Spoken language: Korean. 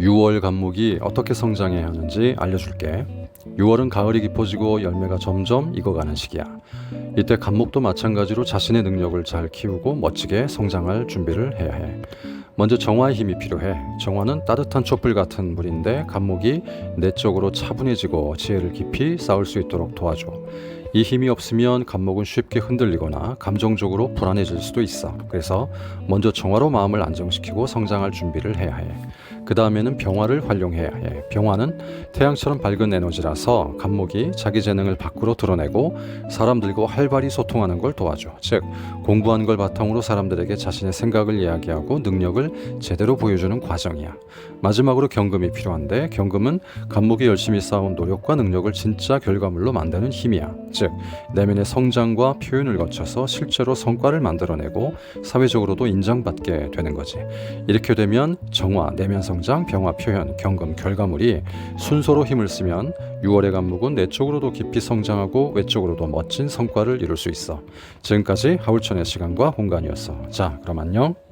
6월 감목이 어떻게 성장해야 하는지 알려줄게. 6월은 가을이 깊어지고 열매가 점점 익어가는 시기야. 이때 감목도 마찬가지로 자신의 능력을 잘 키우고 멋지게 성장할 준비를 해야 해. 먼저 정화의 힘이 필요해. 정화는 따뜻한 촛불 같은 물인데 감목이 내적으로 차분해지고 지혜를 깊이 쌓을 수 있도록 도와줘. 이 힘이 없으면 감목은 쉽게 흔들리거나 감정적으로 불안해질 수도 있어. 그래서 먼저 정화로 마음을 안정시키고 성장할 준비를 해야 해. 그 다음에는 병화를 활용해야 해. 병화는 태양처럼 밝은 에너지라서 감목이 자기 재능을 밖으로 드러내고 사람들과 활발히 소통하는 걸 도와줘. 즉, 공부한 걸 바탕으로 사람들에게 자신의 생각을 이야기하고 능력을 제대로 보여주는 과정이야. 마지막으로 경금이 필요한데 경금은 감목이 열심히 쌓은 노력과 능력을 진짜 결과물로 만드는 힘이야. 즉, 내면의 성장과 표현을 거쳐서 실제로 성과를 만들어내고 사회적으로도 인정받게 되는 거지. 이렇게 되면 정화, 내면 성장, 병화, 표현, 경금, 결과물이 순서로 힘을 쓰면 6월의 감목은 내적으로도 깊이 성장하고 외적으로도 멋진 성과를 이룰 수 있어. 지금까지 하울천의 시간과 공간이었어. 자, 그럼 안녕.